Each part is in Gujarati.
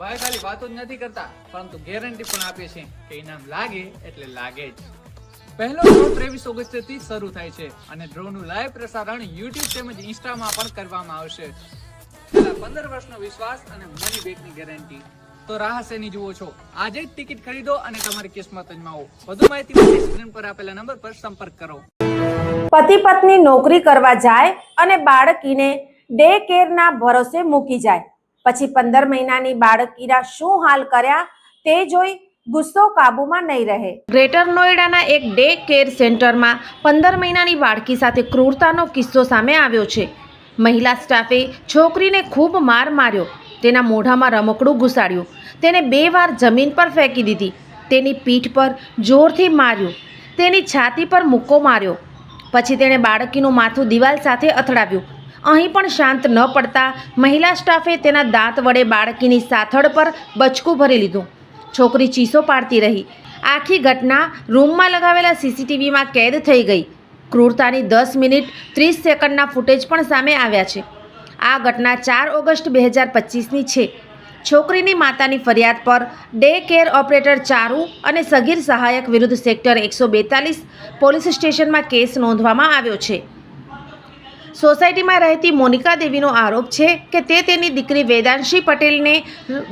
ભાઈ ખાલી વાતો જ નથી કરતા, પરંતુ ગેરંટી પણ આપે છે કે ઇનામ લાગે એટલે લાગે જ. પહેલો ડ્રો ત્રેવીસ ઓગસ્ટથી શરૂ થાય છે અને ડ્રોનું લાઈવ પ્રસારણ યુટ્યુબ તેમજ ઇન્સ્ટામાં પણ કરવામાં આવશે. પંદર વર્ષનો વિશ્વાસ અને મની બેકની ગેરંટી તો રાહ શેની જુઓ છો? આજે જ ટિકિટ ખરીદો અને તમારી કિસ્મત અજમાવો. વધુ માહિતી માટે સ્ક્રીન પર આપેલા નંબર પર સંપર્ક કરો. પતિ પત્ની નોકરી કરવા જાય અને બાળકીને ડે કેરના ભરોસે મૂકી જાય. પછી પંદર મહિનાની બાળકીરા શું હાલ કર્યા તે જોઈ ગુસ્સો કાબુમાં નહીં રહે. ગ્રેટર નોઈડાના એક ડે કેર સેન્ટરમાં પંદર મહિનાની બાળકી સાથે ક્રૂરતાનો કિસ્સો સામે આવ્યો છે. મહિલા સ્ટાફે છોકરીને ખૂબ માર માર્યો. તેના મોઢામાં રમકડું ઘુસાડ્યું. તેને બે વાર જમીન પર ફેંકી દીધી. તેની પીઠ પર જોરથી માર્યું. તેની છાતી પર મુક્કો માર્યો. પછી તેણે બાળકીનું માથું દિવાલ સાથે અથડાવ્યું. અહીં પણ શાંત ન પડતા મહિલા સ્ટાફે તેના દાંત વડે બાળકીની સાથળ પર બચકું ભરી લીધું. છોકરી ચીસો પાડતી રહી. આખી ઘટના રૂમમાં લગાવેલા સીસીટીવીમાં કેદ થઈ ગઈ. ક્રૂરતાની દસ મિનિટ ત્રીસ સેકન્ડના ફૂટેજ પણ સામે આવ્યા છે. આ ઘટના ચાર ઓગસ્ટ બે હજાર પચીસની છે. છોકરીની માતાની ફરિયાદ પર ડે કેર ઓપરેટર ચારુ અને સગીર સહાયક વિરુદ્ધ સેક્ટર એકસો બેતાલીસ પોલીસ સ્ટેશનમાં કેસ નોંધવામાં આવ્યો છે. સોસાયટીમાં રહેતી મોનિકા દેવીનો આરોપ છે કે તે તેની દીકરી વેદાંશી પટેલને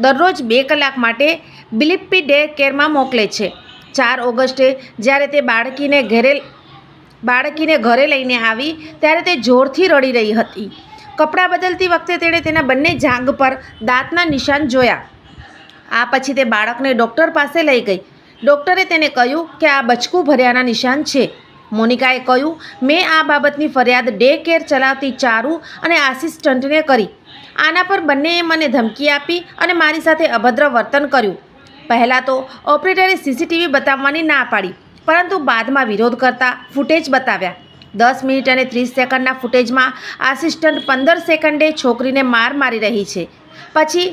દરરોજ બે કલાક માટે બિલિપ્પી ડે કેરમાં મોકલે છે. ચાર ઓગસ્ટે જ્યારે તે બાળકીને ઘરે બાળકીને ઘરે લઈને આવી, ત્યારે તે જોરથી રડી રહી હતી. કપડાં બદલતી વખતે તેણે તેના બંને જાંઘ પર દાંતના નિશાન જોયા. આ પછી તે બાળકને ડૉક્ટર પાસે લઈ ગઈ. ડૉક્ટરે તેને કહ્યું કે આ બચકું ભર્યાના નિશાન છે. મોનિકાએ કહ્યું, મેં આ બાબતની ફરિયાદ ડે કેર ચલાવતી ચારુ અને આસિસ્ટન્ટને કરી. આના પર બંનેએ મને ધમકી આપી અને મારી સાથે અભદ્ર વર્તન કર્યું. પહેલાં તો ઓપરેટરે સીસીટીવી બતાવવાની ના પાડી, પરંતુ બાદમાં વિરોધ કરતા ફૂટેજ બતાવ્યા. દસ મિનિટ અને ત્રીસ સેકન્ડના ફૂટેજમાં આસિસ્ટન્ટ પંદર સેકન્ડે છોકરીને માર મારી રહી છે. પછી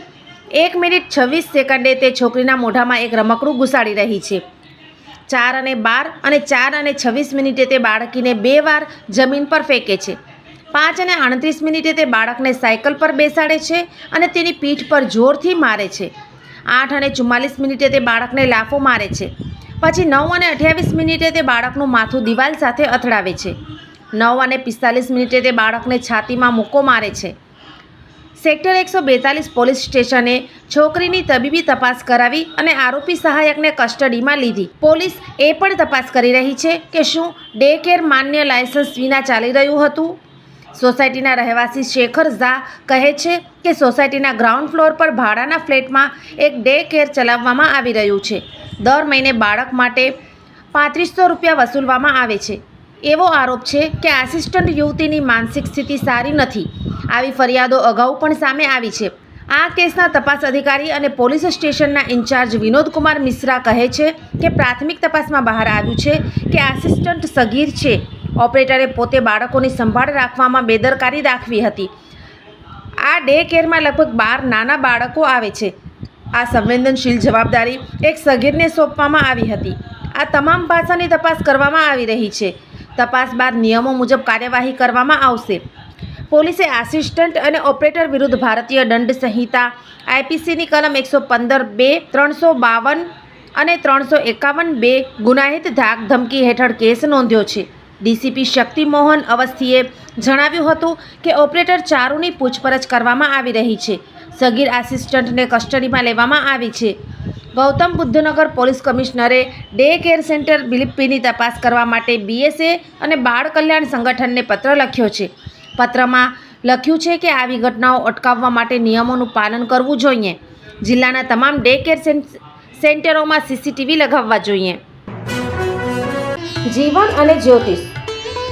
એક મિનિટ છવ્વીસ સેકન્ડે તે છોકરીના મોઢામાં એક રમકડું ઘુસાડી રહી છે. ચાર અને બાર અને ચાર અને છવ્વીસ મિનિટે તે બાળકીને બે વાર જમીન પર ફેંકે છે. પાંચ અને આડત્રીસ મિનિટે તે બાળકને સાયકલ પર બેસાડે છે અને તેની પીઠ પર જોરથી મારે છે. આઠ અને ચુમ્માલીસ મિનિટે તે બાળકને લાફો મારે છે. પછી નવ અને અઠ્યાવીસ મિનિટે તે બાળકનું માથું દિવાલ સાથે અથડાવે છે. નવ અને પિસ્તાલીસ મિનિટે તે બાળકને છાતીમાં મૂકો મારે છે. સેક્ટર એકસો બેતાલીસ પોલીસ સ્ટેશને છોકરીની તબીબી તપાસ કરાવી અને આરોપી સહાયકને કસ્ટડીમાં લીધી. પોલીસ એ પણ તપાસ કરી રહી છે કે શું ડે કેર માન્ય લાયસન્સ વિના ચાલી રહ્યું હતું? સોસાયટીના રહેવાસી શેખર ઝા કહે છે કે સોસાયટીના ગ્રાઉન્ડ ફ્લોર પર ભાડાના ફ્લેટમાં એક ડે કેર ચલાવવામાં આવી રહ્યું છે. દર મહિને બાળક માટે પાંત્રીસો રૂપિયા વસૂલવામાં આવે છે. એવો આરોપ છે કે આસિસ્ટન્ટ યુવતીની માનસિક સ્થિતિ સારી નથી. આવી ફરિયાદો અગાઉ પણ સામે આવી છે. આ કેસના તપાસ અધિકારી અને પોલીસ સ્ટેશનના ઇન્ચાર્જ વિનોદકુમાર મિશ્રા કહે છે કે પ્રાથમિક તપાસમાં બહાર આવ્યું છે કે આસિસ્ટન્ટ સગીર છે. ઓપરેટરે પોતે બાળકોની સંભાળ રાખવામાં બેદરકારી દાખવી હતી. આ ડે કેરમાં લગભગ બાર નાના બાળકો આવે છે. આ સંવેદનશીલ જવાબદારી એક સગીરને સોંપવામાં આવી હતી. આ તમામ પાસાની તપાસ કરવામાં આવી રહી છે. તપાસ બાદ નિયમો મુજબ કાર્યવાહી કરવામાં આવશે. પોલીસે આસિસ્ટન્ટ અને ઓપરેટર વિરુદ્ધ ભારતીય દંડ સંહિતા આઈપીસીની કલમ એકસો પંદર બે, ત્રણસો બાવન અને ત્રણસો એકાવન બે ગુનાહિત ધાક ધમકી હેઠળ કેસ નોંધ્યો છે. ડીસીપી શક્તિમોહન અવસ્થીએ જણાવ્યું હતું કે ઓપરેટર ચારુની પૂછપરછ કરવામાં આવી રહી છે. સગીર આસિસ્ટન્ટને કસ્ટડીમાં લેવામાં આવી છે. ગૌતમ બુદ્ધનગર પોલીસ કમિશનરે ડે કેર સેન્ટર બિલિપ્પીની તપાસ કરવા માટે બીએસએ અને બાળ કલ્યાણ સંગઠનને પત્ર લખ્યો છે. પત્રમાં લખ્યું છે કે આવી ઘટનાઓ અટકાવવા માટે નિયમોનું પાલન કરવું જોઈએ. જિલ્લાના તમામ ડે કેર સેન્ટરોમાં સીસીટીવી લગાવવા જોઈએ. જીવન અને જ્યોતિષ.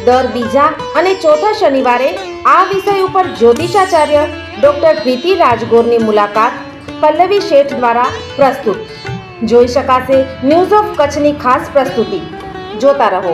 દર બીજા અને ચોથા શનિવારે આ વિષય ઉપર જ્યોતિષાચાર્ય ડૉક્ટર પ્રીતિ રાજગોરની મુલાકાત પલ્લવી શેઠ દ્વારા પ્રસ્તુત. જોઈ શકાશે ન્યૂઝ ઓફ કચ્છની ખાસ પ્રસ્તુતિ. જોતા રહો.